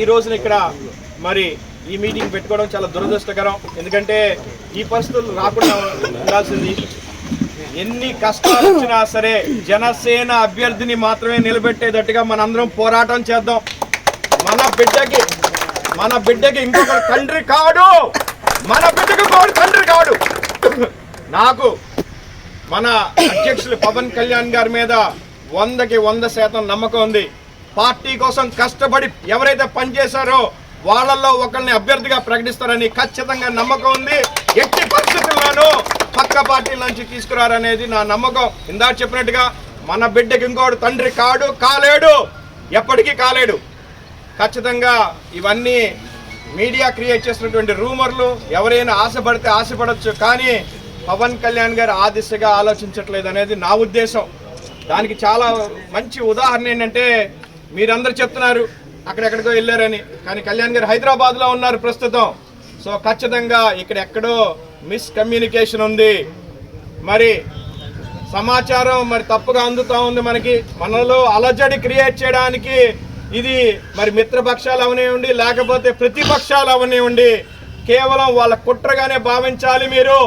ఈ రోజున ఇక్కడ మరి ఈ మీటింగ్ పెట్టుకోవడం చాలా దురదృష్టకరం. ఎందుకంటే ఈ పరిస్థితులు రాకుండా ఉండాల్సింది. ఎన్ని కష్టాలు వచ్చినా సరే జనసేన అభ్యర్థిని మాత్రమే నిలబెట్టేటట్టుగా మనందరం పోరాటం చేద్దాం. మన బిడ్డకి మన బిడ్డకి ఇంకొక తండ్రి కాడు. మన బిడ్డకి కోడు తండ్రి కాడు. నాకు మన అధ్యక్షులు పవన్ కళ్యాణ్ గారి మీద వందకి వంద శాతం నమ్మకం ఉంది. పార్టీ కోసం కష్టపడి ఎవరైతే పనిచేశారో వాళ్ళల్లో ఒకరిని అభ్యర్థిగా ప్రకటిస్తారని ఖచ్చితంగా నమ్మకం ఉంది. ఎట్టి పరిస్థితుల్లోనూ పక్క పార్టీల నుంచి తీసుకురారనేది నా నమ్మకం. ఇందాక చెప్పినట్టుగా మన బిడ్డకి ఇంకోడు తండ్రి కాడు కాలేడు. ఎప్పటికీ కాలేడు. ఖచ్చితంగా ఇవన్నీ మీడియా క్రియేట్ చేసినటువంటి రూమర్లు ఎవరైనా ఆశపడితే ఆశపడచ్చు కానీ పవన్ కళ్యాణ్ గారు ఆ దిశగా ఆలోచించట్లేదు అనేది నా ఉద్దేశం. దానికి చాలా మంచి ఉదాహరణ ఏంటంటే మీరందరూ చెప్తున్నారు అక్కడెక్కడికో వెళ్ళారని. కానీ కళ్యాణ్ గారు హైదరాబాద్లో ఉన్నారు ప్రస్తుతం. సో ఖచ్చితంగా ఇక్కడ ఎక్కడో మిస్కమ్యూనికేషన్ ఉంది. మరి సమాచారం మరి తప్పుగా అందుతూ ఉంది మనకి. మనలో అలజడి క్రియేట్ చేయడానికి ఇది మరి మిత్రపక్షాలు అవనివ్వండి లేకపోతే ప్రతిపక్షాలు అవనివ్వండి కేవలం వాళ్ళ కుట్రగానే భావించాలి మీరు.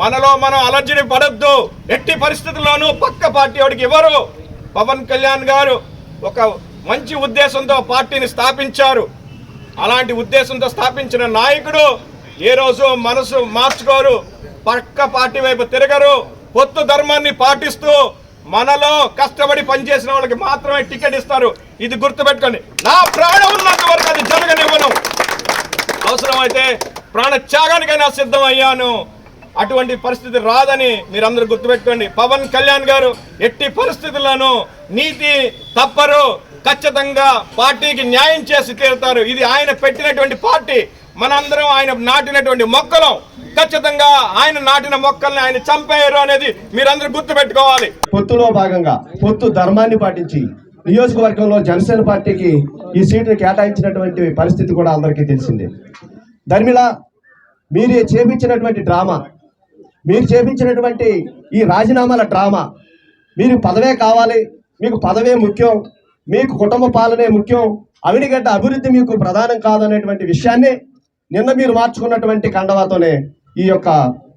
మనలో మనం అలజడి పడద్దు. ఎట్టి పరిస్థితుల్లోనూ పక్క పార్టీ వాడికి ఇవ్వరు పవన్ కళ్యాణ్ గారు ఒక మంచి ఉద్దేశంతో పార్టీని స్థాపించారు. అలాంటి ఉద్దేశంతో స్థాపించిన నాయకుడు ఏ రోజు మనసు మార్చుకోరు. పక్క పార్టీ వైపు తిరగరు. పొత్తు ధర్మాన్ని పాటిస్తూ మనలో కష్టపడి పనిచేసిన వాళ్ళకి మాత్రమే టికెట్ ఇస్తారు. ఇది గుర్తుపెట్టుకోండి. నా ప్రాణం ఉన్నంత వరకు అది జరగనివ్వను. అవసరమైతే ప్రాణ త్యాగానికైనా సిద్ధం అయ్యాను అటువంటి పరిస్థితి రాదని మీరందరూ గుర్తుపెట్టుకోండి. పవన్ కళ్యాణ్ గారు ఎట్టి పరిస్థితుల్లోనూ నీతి తప్పరు ఖచ్చితంగా పార్టీకి న్యాయం చేసి తీరుతారు. ఇది ఆయన పెట్టినటువంటి పార్టీ. మనందరం ఆయన నాటినటువంటి మొక్కలం. ఖచ్చితంగా ఆయన నాటిన మొక్కల్ని ఆయన చంపేయరు అనేది మీరందరూ గుర్తుపెట్టుకోవాలి. పొత్తులో భాగంగా పొత్తు ధర్మాన్ని పాటించి నియోజకవర్గంలో జనసేన పార్టీకి ఈ సీటును కేటాయించినటువంటి పరిస్థితి కూడా అందరికీ తెలిసిందే. ధర్మిళ మీరు చేపించినటువంటి డ్రామా. మీరు చేపించినటువంటి ఈ రాజీనామాల డ్రామా మీరు పదవే కావాలి మీకు పదవే ముఖ్యం మీకు కుటుంబ పాలనే ముఖ్యం అవినిగడ్డ అభివృద్ధి మీకు ప్రధానం కాదనేటువంటి విషయాన్ని నిన్న మీరు మార్చుకున్నటువంటి కండవాతోనే ఈ యొక్క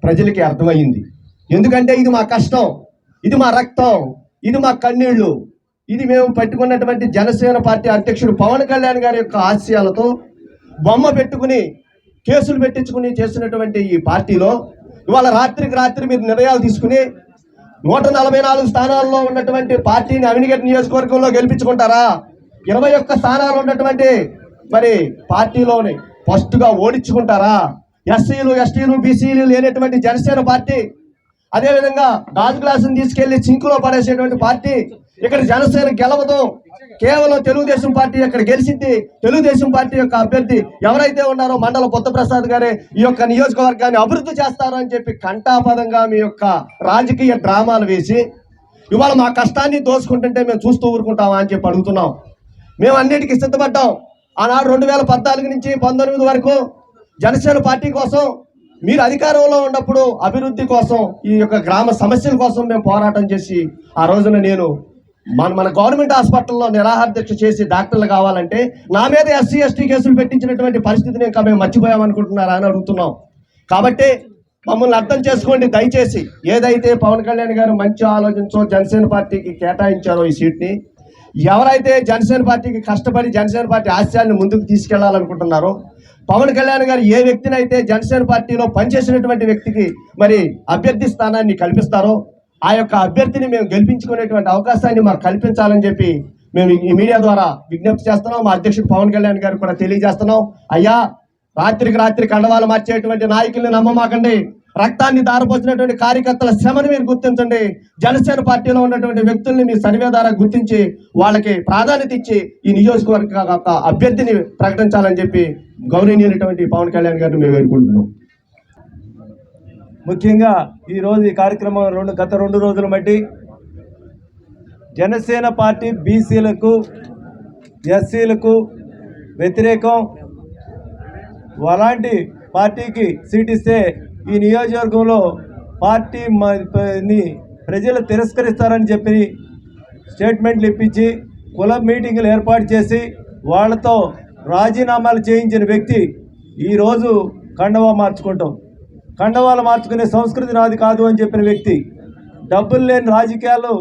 ప్రజలకి అర్థమైంది ఎందుకంటే ఇది మా కష్టం ఇది మా రక్తం ఇది మా కన్నీళ్ళు ఇది మేము పట్టుకున్నటువంటి జనసేన పార్టీ అధ్యక్షుడు పవన్ కళ్యాణ్ గారి యొక్క ఆశయాలతో బొమ్మ పెట్టుకుని కేసులు పెట్టించుకుని చేస్తున్నటువంటి ఈ పార్టీలో ఇవాళ రాత్రికి రాత్రి మీరు నిర్ణయాలు తీసుకుని నూట నలభై నాలుగు స్థానాల్లో ఉన్నటువంటి పార్టీని అవినిగడ్డ నియోజకవర్గంలో గెలిపించుకుంటారా? ఇరవై ఒక్క స్థానాలు ఉన్నటువంటి మరి పార్టీలోని ఫస్ట్గా ఓడించుకుంటారా? ఎస్సీలు ఎస్టీలు బీసీలు లేనటువంటి జనసేన పార్టీ అదేవిధంగా గాజు గ్లాసును తీసుకెళ్ళి చింకులో పడేసేటువంటి పార్టీ ఇక్కడ జనసేన గెలవదు. కేవలం తెలుగుదేశం పార్టీ ఇక్కడ గెలిచింది తెలుగుదేశం పార్టీ యొక్క అభ్యర్థి ఎవరైతే ఉన్నారో మండల బుద్ధప్రసాద్ గారే ఈ యొక్క నియోజకవర్గాన్ని అభివృద్ధి చేస్తారు అని చెప్పి కంటాపదంగా మీ యొక్క రాజకీయ డ్రామాలు వేసి ఇవాళ మా కష్టాన్ని దోచుకుంటుంటే మేము చూస్తూ ఊరుకుంటామా అని చెప్పి అడుగుతున్నాం. మేము అన్నిటికీ సిద్ధపడ్డాం. ఆనాడు రెండు వేల పద్నాలుగు నుంచి పంతొమ్మిది వరకు జనసేన పార్టీ కోసం మీరు అధికారంలో ఉన్నప్పుడు అభివృద్ధి కోసం ఈ యొక్క గ్రామ సమస్యల కోసం మేము పోరాటం చేసి ఆ రోజున నేను మన మన గవర్నమెంట్ హాస్పిటల్లో నిరాహార దీక్ష చేసి డాక్టర్లు కావాలంటే నా మీద ఎస్సీ ఎస్టీ కేసులు పెట్టించినటువంటి పరిస్థితిని ఇంకా మేము మర్చిపోయామనుకుంటున్నారా అని అడుగుతున్నాం. కాబట్టి మమ్మల్ని అర్థం చేసుకోండి దయచేసి. ఏదైతే పవన్ కళ్యాణ్ గారు మంచి ఆలోచించో జనసేన పార్టీకి కేటాయించారో ఈ సీట్ని ఎవరైతే జనసేన పార్టీకి కష్టపడి జనసేన పార్టీ ఆశయాన్ని ముందుకు తీసుకెళ్ళాలనుకుంటున్నారో పవన్ కళ్యాణ్ గారు ఏ వ్యక్తిని అయితే జనసేన పార్టీలో పనిచేసినటువంటి వ్యక్తికి మరి అభ్యర్థి స్థానాన్ని కల్పిస్తారో ఆ యొక్క అభ్యర్థిని మేము గెలిపించుకునేటువంటి అవకాశాన్ని మాకు కల్పించాలని చెప్పి మేము ఈ మీడియా ద్వారా విజ్ఞప్తి చేస్తున్నాం. మా అధ్యక్షుడు పవన్ కళ్యాణ్ గారు కూడా తెలియజేస్తున్నాం. అయ్యా రాత్రికి రాత్రి కండవాలు మార్చేటువంటి నాయకుల్ని నమ్మమాకండి. రక్తాన్ని దారపోసినటువంటి కార్యకర్తల శ్రమను మీరు గుర్తించండి. జనసేన పార్టీలో ఉన్నటువంటి వ్యక్తుల్ని మీ సర్వే ద్వారా గుర్తించి వాళ్ళకి ప్రాధాన్యత ఇచ్చి ఈ నియోజకవర్గ అభ్యర్థిని ప్రకటించాలని చెప్పి గౌరవనీయులైనటువంటి పవన్ కళ్యాణ్ గారిని మేము వేడుకుంటున్నాం ముఖ్యంగా ఈరోజు ఈ కార్యక్రమం రెండు గత రెండు రోజులు బట్టి జనసేన పార్టీ బీసీలకు ఎస్సీలకు వ్యతిరేకం. అలాంటి పార్టీకి సీటిస్తే ఈ నియోజకవర్గంలో పార్టీ మ- ప్రజలు తిరస్కరిస్తారని చెప్పి స్టేట్మెంట్లు ఇప్పించి కుల మీటింగులు ఏర్పాటు చేసి వాళ్ళతో రాజీనామాలు చేయించిన వ్యక్తి ఈరోజు కండవా మార్చుకుంటాం. కండవాలు మార్చుకునే సంస్కృతి నాది కాదు అని చెప్పిన వ్యక్తి డబ్బులు లేని రాజకీయాలు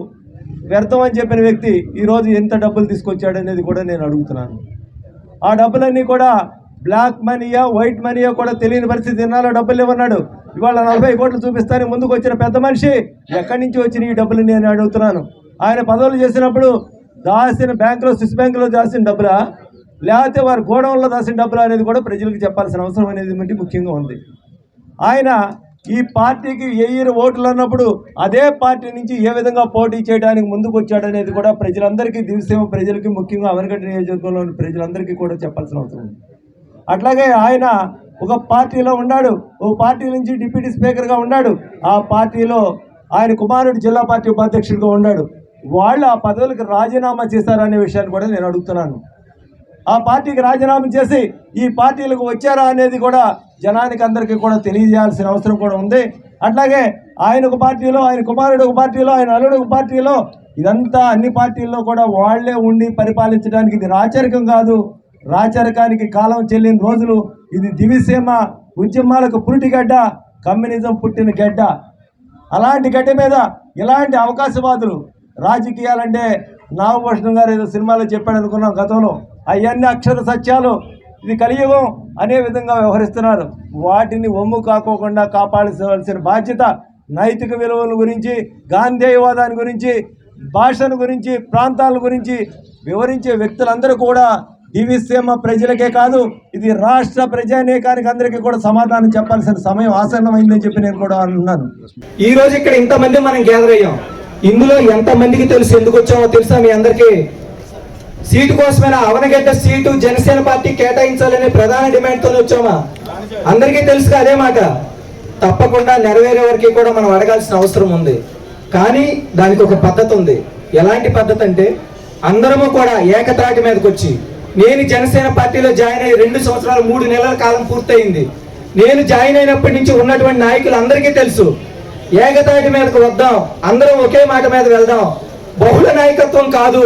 వ్యర్థం అని చెప్పిన వ్యక్తి ఈరోజు ఎంత డబ్బులు తీసుకొచ్చాడు అనేది కూడా నేను అడుగుతున్నాను. ఆ డబ్బులన్నీ కూడా బ్లాక్ మనీయా వైట్ మనీయా కూడా తెలియని పరిస్థితి తిన్నాలో డబ్బులు ఇవ్వన్నాడు ఇవాళ నలభై కోట్లు చూపిస్తాను ముందుకు వచ్చిన పెద్ద మనిషి ఎక్కడి నుంచి వచ్చిన ఈ డబ్బులు నేను అడుగుతున్నాను. ఆయన పదవులు చేసినప్పుడు దాచిన బ్యాంకులో స్విస్ బ్యాంకులో దాచిన డబ్బులా? లేకపోతే వారి గోడౌన్లో దాచిన డబ్బులా అనేది కూడా ప్రజలకు చెప్పాల్సిన అవసరం అనేది ముఖ్యంగా ఉంది. ఆయన ఈ పార్టీకి వెయ్యి ఓట్లు అన్నప్పుడు అదే పార్టీ నుంచి ఏ విధంగా పోటీ చేయడానికి ముందుకు వచ్చాడనేది కూడా ప్రజలందరికీ దివసీమ ప్రజలకి ముఖ్యంగా అవనగడ్డ నియోజకవర్గంలోని ప్రజలందరికీ కూడా చెప్పాల్సిన అవసరం ఉంది. అట్లాగే ఆయన ఒక పార్టీలో ఉన్నాడు ఓ పార్టీ నుంచి డిప్యూటీ స్పీకర్గా ఉన్నాడు ఆ పార్టీలో ఆయన కుమారుడు జిల్లా పార్టీ ఉపాధ్యక్షుడిగా ఉన్నాడు. వాళ్ళు ఆ పదవులకు రాజీనామా చేశారనే విషయాన్ని కూడా నేను అడుగుతున్నాను. ఆ పార్టీకి రాజీనామా చేసి ఈ పార్టీలకు వచ్చారా అనేది కూడా జనానికి అందరికీ కూడా తెలియజేయాల్సిన అవసరం కూడా ఉంది. అట్లాగే ఆయన ఒక పార్టీలో ఆయన కుమారుడు ఒక పార్టీలో ఆయన అల్లుడు ఒక పార్టీలో ఇదంతా అన్ని పార్టీల్లో కూడా వాళ్ళే ఉండి పరిపాలించడానికి ఇది రాచరికం కాదు. రాచరికానికి కాలం చెల్లిన రోజులు ఇది దివిసీమ ఉద్యమాలకు పురిటిగడ్డ కమ్యూనిజం పుట్టిన గడ్డ. అలాంటి గడ్డ మీద ఇలాంటి అవకాశవాదులు రాజకీయాలంటే నాగభూషణం గారు ఏదో సినిమాలో చెప్పాడు అనుకున్నాం గతంలో. అవన్నీ అక్షర సత్యాలు. ఇది కలియుగం అనే విధంగా వ్యవహరిస్తున్నారు. వాటిని ఒమ్ము కాకోకుండా కాపాడాల్సిన బాధ్యత నైతిక విలువల గురించి గాంధేయవాదాన్ని గురించి భాషను గురించి ప్రాంతాల గురించి వివరించే వ్యక్తులందరూ కూడా దివిసీమ ప్రజలకే కాదు ఇది రాష్ట్ర ప్రజానేకానికి అందరికీ కూడా సమాధానం చెప్పాల్సిన సమయం ఆసన్నమైందని చెప్పి నేను కూడా అన్నాను. ఈ రోజు ఇక్కడ ఇంతమంది మనం గ్యాదర్ అయ్యాం. ఇందులో ఎంతమందికి తెలుసు ఎందుకు వచ్చామో తెలుసా మీ అందరికీ? సీటు కోసమైనా అవనగడ్డ సీటు జనసేన పార్టీ కేటాయించాలనే ప్రధాన డిమాండ్తో వచ్చామా? అందరికీ తెలుసు అదే మాట. తప్పకుండా నెరవేరే వరకు కూడా మనం అడగాల్సిన అవసరం ఉంది. కానీ దానికి ఒక పద్ధతి ఉంది. ఎలాంటి పద్ధతి అంటే అందరము కూడా ఏకతాటి మీదకి వచ్చి నేను జనసేన పార్టీలో జాయిన్ అయ్యి రెండు సంవత్సరాలు మూడు నెలల కాలం పూర్తయింది. నేను జాయిన్ అయినప్పటి నుంచి ఉన్నటువంటి నాయకులు అందరికీ తెలుసు ఏకతాటి మీదకు వద్దాం అందరం ఒకే మాట మీద వెళ్దాం. బహుళ నాయకత్వం కాదు.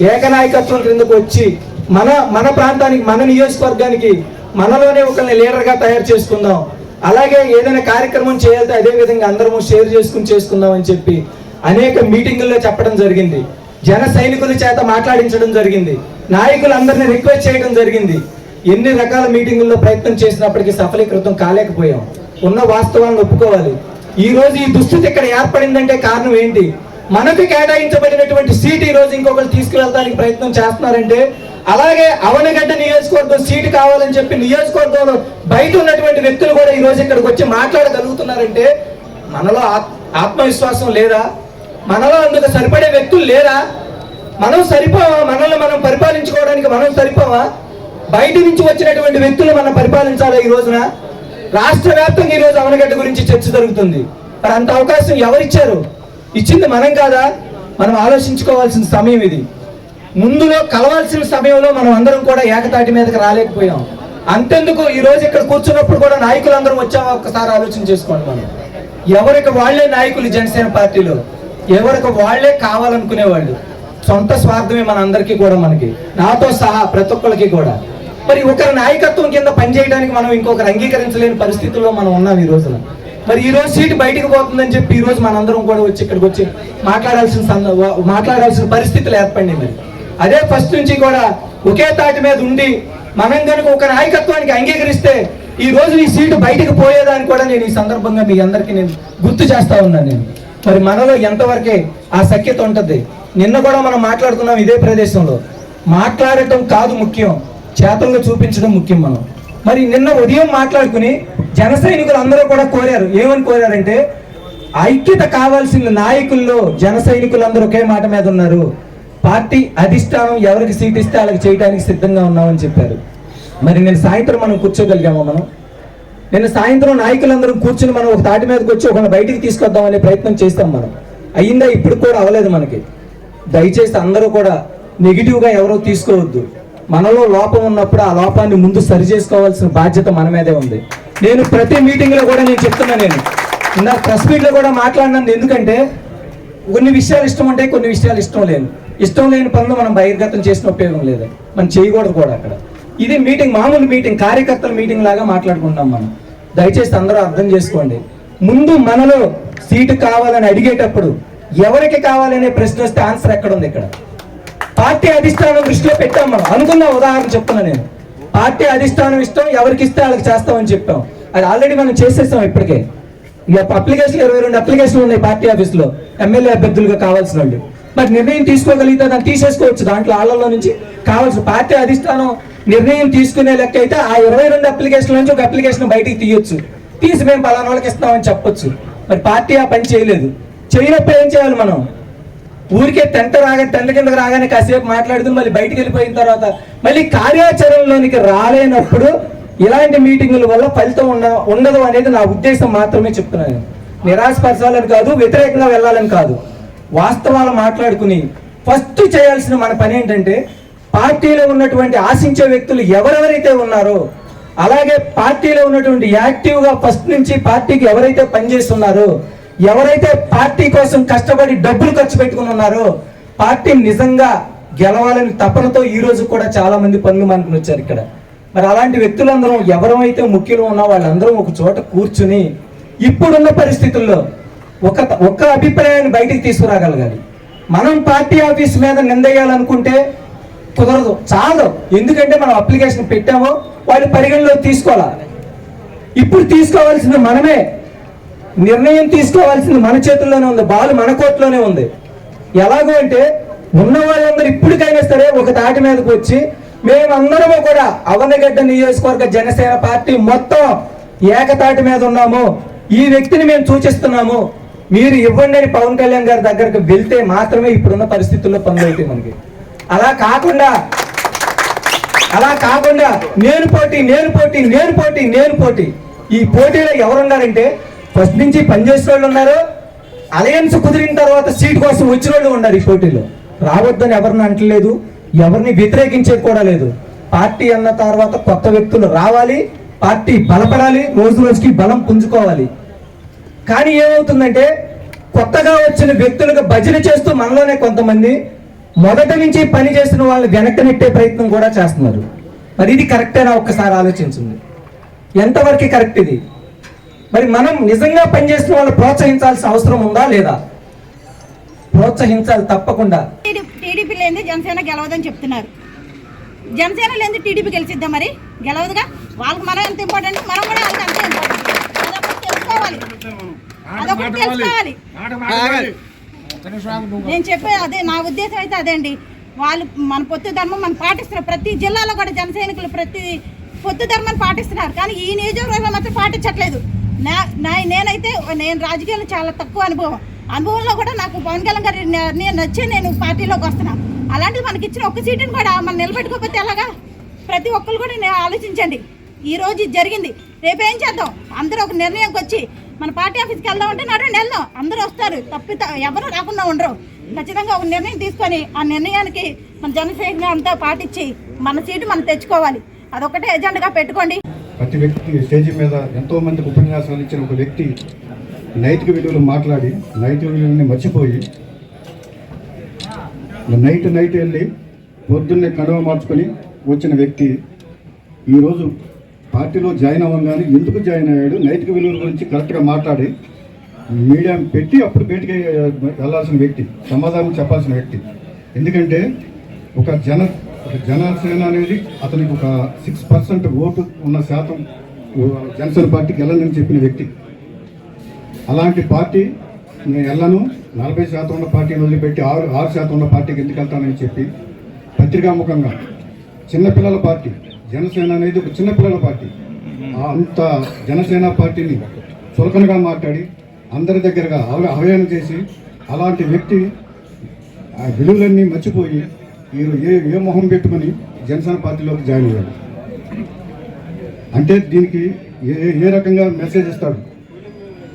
ఏక నాయకత్వం క్రిందకు వచ్చి మన మన ప్రాంతానికి మన నియోజకవర్గానికి మనలోనే ఒకరిని లీడర్గా తయారు చేసుకుందాం. అలాగే ఏదైనా కార్యక్రమం చేయాలి అదే విధంగా అందరము షేర్ చేసుకుని చేసుకుందాం అని చెప్పి అనేక మీటింగుల్లో చెప్పడం జరిగింది. జన సైనికుల చేత మాట్లాడించడం జరిగింది. నాయకులందరినీ రిక్వెస్ట్ చేయడం జరిగింది. ఎన్ని రకాల మీటింగుల్లో ప్రయత్నం చేసినప్పటికీ సఫలీకృతం కాలేకపోయాం. ఉన్న వాస్తవాలను ఒప్పుకోవాలి. ఈ రోజు ఈ దుస్థితి ఇక్కడ ఏర్పడిందంటే కారణం ఏంటి? మనకు కేటాయించబడినటువంటి సీట్ ఈరోజు ఇంకొకరు తీసుకువెళ్ళడానికి ప్రయత్నం చేస్తున్నారంటే అలాగే అవనగడ్డ నియోజకవర్గం సీటు కావాలని చెప్పి నియోజకవర్గంలో బయట ఉన్నటువంటి వ్యక్తులు కూడా ఈరోజు ఇక్కడికి వచ్చి మాట్లాడగలుగుతున్నారంటే మనలో ఆత్మవిశ్వాసం లేదా? మనలో అందుకు సరిపడే వ్యక్తులు లేరా? మనం సరిపోవా? మనల్ని మనం పరిపాలించుకోవడానికి మనం సరిపోవా? బయట నుంచి వచ్చినటువంటి వ్యక్తులు మనం పరిపాలించాలా ఈ రోజున? రాష్ట్ర వ్యాప్తంగా ఈరోజు అవనగడ్డ గురించి చర్చ జరుగుతుంది. మరి అంత అవకాశం ఎవరిచ్చారు? ఇచ్చింది మనం కాదా? మనం ఆలోచించుకోవాల్సిన సమయం ఇది. ముందులో కలవాల్సిన సమయంలో మనం అందరం కూడా ఏకతాటి మీదకి రాలేకపోయాం. అంతెందుకు? ఈ రోజు ఇక్కడ కూర్చున్నప్పుడు కూడా నాయకులందరం వచ్చామా? ఒక్కసారి ఆలోచన చేసుకోండి మనం. ఎవరికి వాళ్ళే నాయకులు జనసేన పార్టీలో? ఎవరికి వాళ్ళే కావాలనుకునే వాళ్ళు సొంత స్వార్థమే మన అందరికీ కూడా మనకి. నాతో సహా ప్రతి ఒక్కరికి కూడా. మరి ఒకరి నాయకత్వం కింద పనిచేయడానికి మనం ఇంకొకరు అంగీకరించలేని పరిస్థితుల్లో మనం ఉన్నాం ఈ రోజున. మరి ఈ రోజు సీటు బయటకు పోతుందని చెప్పి ఈ రోజు మనందరం కూడా వచ్చి ఇక్కడికి వచ్చి మాట్లాడాల్సిన మాట్లాడాల్సిన పరిస్థితులు ఏర్పడింది అదే ఫస్ట్ నుంచి కూడా ఒకే తాటి మీద ఉండి మనం కనుక ఒక నాయకత్వానికి అంగీకరిస్తే ఈ రోజు ఈ సీటు బయటకు పోయేదాన్ని కూడా నేను ఈ సందర్భంగా మీ అందరికీ నేను గుర్తు చేస్తా ఉన్నాను నేను. మరి మనలో ఎంతవరకే ఆ సఖ్యత ఉంటుంది. నిన్న కూడా మనం మాట్లాడుకున్నాం ఇదే ప్రదేశంలో. మాట్లాడటం కాదు ముఖ్యం చేతల్లో చూపించడం ముఖ్యం మనం. మరి నిన్న ఉదయం మాట్లాడుకుని జన సైనికులు అందరూ కూడా కోరారు. ఏమని కోరారంటే ఐక్యత కావాల్సిన నాయకుల్లో జన సైనికులందరూ ఒకే మాట మీద ఉన్నారు. పార్టీ అధిష్టానం ఎవరికి సీట్ ఇస్తే వాళ్ళకి చేయడానికి సిద్ధంగా ఉన్నామని చెప్పారు. మరి నేను సాయంత్రం మనం కూర్చోగలిగామా మనం? నిన్న సాయంత్రం నాయకులందరం కూర్చుని మనం ఒక తాటి మీదకి వచ్చి ఒకరిని బయటికి తీసుకొద్దాం అనే ప్రయత్నం చేస్తాం మనం. అయ్యిందా? ఇప్పుడు కూడా అవ్వలేదు మనకి. దయచేసి అందరూ కూడా నెగిటివ్గా ఎవరో తీసుకోవద్దు. మనలో లోపం ఉన్నప్పుడు ఆ లోపాన్ని ముందు సరి చేసుకోవాల్సిన బాధ్యత మన మీదే ఉంది. నేను ప్రతి మీటింగ్లో కూడా నేను చెప్తున్నా నేను. నా ప్రెస్ మీట్లో కూడా మాట్లాడినాను ఎందుకంటే కొన్ని విషయాలు ఇష్టం ఉంటాయి కొన్ని విషయాలు ఇష్టం లేదు ఇష్టం లేని పనులు మనం బహిర్గతం చేసిన ఉపయోగం లేదు. మనం చేయకూడదు కూడా అక్కడ. ఇది మీటింగ్ మామూలు మీటింగ్ కార్యకర్తల మీటింగ్ లాగా మాట్లాడుకుంటాం మనం. దయచేసి అందరూ అర్థం చేసుకోండి. ముందు మనలో సీటు కావాలని అడిగేటప్పుడు ఎవరికి కావాలనే ప్రశ్న వస్తే ఆన్సర్ ఎక్కడ ఉంది ఇక్కడ? పార్టీ అధిష్టానం దృష్టిలో పెట్టాం మనం. అనుకున్న ఉదాహరణ చెప్తున్నా నేను. పార్టీ అధిష్టానం ఇష్టం ఎవరికి ఇస్తే వాళ్ళకి చేస్తామని చెప్పాం. అది ఆల్రెడీ మనం చేసేస్తాం ఇప్పటికే. ఇక అప్లికేషన్ ఇరవై రెండు అప్లికేషన్లు ఉన్నాయి పార్టీ ఆఫీస్లో. ఎమ్మెల్యే అభ్యర్థులుగా కావాల్సిన వాళ్ళు. మరి నిర్ణయం తీసుకోగలిగితే దాన్ని తీసేసుకోవచ్చు దాంట్లో వాళ్ళలో నుంచి. కావాల్సిన పార్టీ అధిష్టానం నిర్ణయం తీసుకునే లెక్క అయితే ఆ ఇరవై రెండు అప్లికేషన్ల నుంచి ఒక అప్లికేషన్ బయటికి తీయొచ్చు. తీసి మేము పలానా వాళ్ళకి ఇస్తామని చెప్పొచ్చు. మరి పార్టీ ఆ పని చేయలేదు. చేయనప్పుడు ఏం చేయాలి మనం? ఊరికే టెంట్ రాగానే టెంట్ కిందకి రాగానే కాసేపు మాట్లాడుతూ మళ్ళీ బయటికి వెళ్ళిపోయిన తర్వాత మళ్ళీ కార్యాచరణలోనికి రాలేనప్పుడు ఇలాంటి మీటింగుల వల్ల ఫలితం ఉన్న ఉండదు అనేది నా ఉద్దేశం మాత్రమే చెప్తున్నాను. నిరాశపరచాలని కాదు వ్యతిరేకంగా వెళ్ళాలని కాదు. వాస్తవాలు మాట్లాడుకుని ఫస్ట్ చేయాల్సిన మన పని ఏంటంటే పార్టీలో ఉన్నటువంటి ఆశించే వ్యక్తులు ఎవరెవరైతే ఉన్నారో అలాగే పార్టీలో ఉన్నటువంటి యాక్టివ్గా ఫస్ట్ నుంచి పార్టీకి ఎవరైతే పనిచేస్తున్నారో ఎవరైతే పార్టీ కోసం కష్టపడి డబ్బులు ఖర్చు పెట్టుకుని ఉన్నారో పార్టీ నిజంగా గెలవాలని తపనతో ఈ రోజు కూడా చాలా మంది పనులు మనకుని వచ్చారు ఇక్కడ. మరి అలాంటి వ్యక్తులందరం ఎవరైతే ముఖ్యులు ఉన్నా వాళ్ళందరం ఒక చోట కూర్చుని ఇప్పుడున్న పరిస్థితుల్లో ఒక ఒక్క అభిప్రాయాన్ని బయటికి తీసుకురాగలగాలి. మనం పార్టీ ఆఫీస్ మీద నిందేయాలనుకుంటే కుదరదు చాలు ఎందుకంటే మనం అప్లికేషన్ పెట్టామో వాళ్ళు పరిగణలోకి తీసుకోవాలి? ఇప్పుడు తీసుకోవాల్సింది మనమే. నిర్ణయం తీసుకోవాల్సింది మన చేతుల్లోనే ఉంది బాల్ మన కోట్లోనే ఉంది. ఎలాగో అంటే ఉన్న వాళ్ళందరూ ఇప్పటికైనా సరే ఒక తాటి మీదకి వచ్చి మేమందరము కూడా అవనగడ్డ నియోజకవర్గ జనసేన పార్టీ మొత్తం ఏకతాటి మీద ఉన్నాము. ఈ వ్యక్తిని మేము సూచిస్తున్నాము. మీరు ఇవ్వండి అని పవన్ కళ్యాణ్ గారి దగ్గరకు వెళ్తే మాత్రమే ఇప్పుడున్న పరిస్థితుల్లో పనులు అవుతాయి మనకి. అలా కాకుండా అలా కాకుండా నేను పోటీ నేను పోటీ నేను పోటీ నేను పోటీ. ఈ పోటీలో ఎవరున్నారంటే ఫస్ట్ నుంచి పనిచేసే వాళ్ళు ఉన్నారు. అలయన్స్ కుదిరిన తర్వాత సీట్ కోసం వచ్చిన వాళ్ళు ఉన్నారు ఈ పోటీలో. రావద్దని ఎవరిని అంటలేదు. ఎవరిని వ్యతిరేకించేది కూడా లేదు. పార్టీ అన్న తర్వాత కొత్త వ్యక్తులు రావాలి. పార్టీ బలపడాలి. రోజు రోజుకి బలం పుంజుకోవాలి. కానీ ఏమవుతుందంటే కొత్తగా వచ్చిన వ్యక్తులుగా భజన చేస్తూ మనలోనే కొంతమంది మొదటి నుంచి పని చేసిన వాళ్ళని వెనక్కి నెట్టే ప్రయత్నం కూడా చేస్తున్నారు. మరి ఇది కరెక్టేనా? ఒక్కసారి ఆలోచించండి. ఎంతవరకు కరెక్ట్ ఇది? మరి మనం నిజంగా పనిచేసిన వాళ్ళు ప్రోత్సహించాల్సిన అవసరం ఉందా లేదా? ప్రోత్సహించాలి తప్పకుండా. టీడీపీ లేని జనసేన గెలవదని చెప్తున్నారు. జనసేన లేని టీడీపీ గెలిచిద్దాం మరి? గెలవదుగా? వాళ్ళకి మనం ఎంత ఇంపార్టెంట్ మనం కూడా వాళ్ళకి అంతే ఇంపార్టెంట్ అదొకటి తెలుసుకోవాలి. అదొకటి తెలుసుకోవాలి. నేను చెప్పే అదే నా ఉద్దేశం అయితే అదే అండి. వాళ్ళు మన పొత్తు ధర్మం మనం పాటిస్తున్నారు ప్రతి జిల్లాలో కూడా జనసైనికులు ప్రతి పొత్తు ధర్మాన్ని పాటిస్తున్నారు. కానీ ఈ నియోజకవర్గంలో మాత్రం పాటించట్లేదు. నా నా నేనైతే నేను రాజకీయాలు చాలా తక్కువ అనుభవం. అనుభవంలో కూడా నాకు పవన్ కళ్యాణ్ గారి నేను నచ్చే నేను పార్టీలోకి వస్తున్నాను అలాంటిది మనకి ఇచ్చిన ఒక్క సీటుని కూడా మనం నిలబెట్టుకోకపోతే ఎలాగా? ప్రతి ఒక్కరు కూడా నేను ఆలోచించండి. ఈ రోజు ఇది జరిగింది. రేపు ఏం చేద్దాం? అందరూ ఒక నిర్ణయంకి వచ్చి మన పార్టీ ఆఫీస్కి వెళ్దాం అంటే నడవండి వెళ్దాం అందరూ వస్తారు. తప్పి ఎవరు రాకుండా ఉండరు. ఖచ్చితంగా ఒక నిర్ణయం తీసుకొని ఆ నిర్ణయానికి మన జనసేన అంతా పాటించి మన సీటు మనం తెచ్చుకోవాలి. అదొకటే ఎజెండాగా పెట్టుకోండి. ప్రతి వ్యక్తికి స్టేజ్ మీద ఎంతో మందికి ఉపన్యాసాలు ఇచ్చిన ఒక వ్యక్తి నైతిక విలువలు మాట్లాడి నైతిక విలువల్ని మర్చిపోయి నైట్ నైట్ వెళ్ళి పొద్దున్నే కడవ మార్చుకొని వచ్చిన వ్యక్తి ఈరోజు పార్టీలో జాయిన్ అవ్వగానే ఎందుకు జాయిన్ అయ్యాడు నైతిక విలువల గురించి కరెక్ట్గా మాట్లాడి మీడియా పెట్టి అప్పుడు బయటికి వెళ్ళాల్సిన వ్యక్తి సమాధానం చెప్పాల్సిన వ్యక్తి. ఎందుకంటే ఒక జన ఒక జనసేన అనేది అతనికి ఒక సిక్స్ పర్సెంట్ ఓటు ఉన్న శాతం జనసేన పార్టీకి వెళ్ళనని చెప్పిన వ్యక్తి. అలాంటి పార్టీ నేను వెళ్ళను. నలభై శాతం ఉన్న పార్టీని వదిలిపెట్టి ఆరు ఆరు శాతం ఉన్న పార్టీకి ఎందుకు వెళ్తానని చెప్పి పత్రికాముఖంగా చిన్నపిల్లల పార్టీ జనసేన అనేది ఒక చిన్నపిల్లల పార్టీ. అంత జనసేన పార్టీని చులకనగా మాట్లాడి అందరి దగ్గరగా అవ అవహేళన చేసి అలాంటి వ్యక్తి ఆ విలువలన్నీ మర్చిపోయి మీరు ఏ ఏ మొహం పెట్టుకొని జనసేన పార్టీలోకి జాయిన్ అయ్యాడు అంటే దీనికి ఏ ఏ రకంగా మెసేజ్ ఇస్తాడు?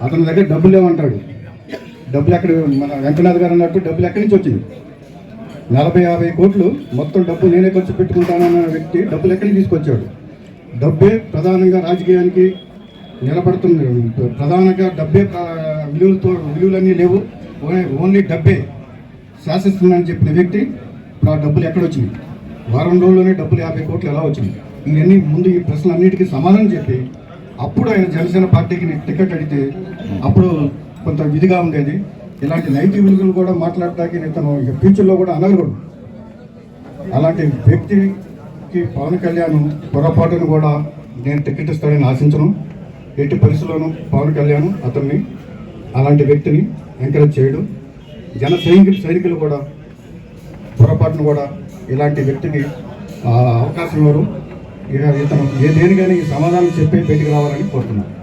అతని దగ్గర డబ్బులు లేవంటాడు. డబ్బులు ఎక్కడ మన వెంకనాథ్ గారు అన్నట్టు డబ్బులు ఎక్కడి నుంచి వచ్చింది? నలభై యాభై కోట్లు మొత్తం డబ్బు నేనే ఖర్చు పెట్టుకుంటానన్న వ్యక్తి డబ్బులు ఎక్కడికి తీసుకొచ్చాడు? డబ్బే ప్రధానంగా రాజకీయానికి నిలబడుతుంది. ప్రధానంగా డబ్బే విలువలతో విలువలన్నీ లేవు. ఓన్లీ- డబ్బే శాసిస్తుందని చెప్పిన వ్యక్తి ఆ డబ్బులు ఎక్కడ వచ్చినాయి? వారం రోజుల్లోనే డబ్బులు యాభై కోట్లు ఎలా వచ్చింది ఇవన్నీ ముందు ఈ ప్రశ్నలన్నిటికీ సమాధానం చెప్పి అప్పుడు ఆయన జనసేన పార్టీకి టికెట్ అడిగితే అప్పుడు కొంత విధిగా ఉండేది. ఇలాంటి నైతిక విలువలు కూడా మాట్లాడటానికి నేను ఇక ఫ్యూచర్లో కూడా అనగలడు అలాంటి వ్యక్తికి పవన్ కళ్యాణ్ పొరపాటును కూడా నేను టికెట్ ఇస్తాడని ఆశించను. ఎట్టి పరిస్థితుల్లోనూ పవన్ కళ్యాణ్ అతన్ని అలాంటి వ్యక్తిని ఎంకరేజ్ చేయడు. జన సైనికులు సైనికులు కూడా పొరపాటును కూడా ఇలాంటి వ్యక్తికి అవకాశం ఇవ్వరు. ఇక ఇతను ఏ దేనికైనా ఈ సమాధానం చెప్పే బయటికి రావాలని కోరుతున్నాను.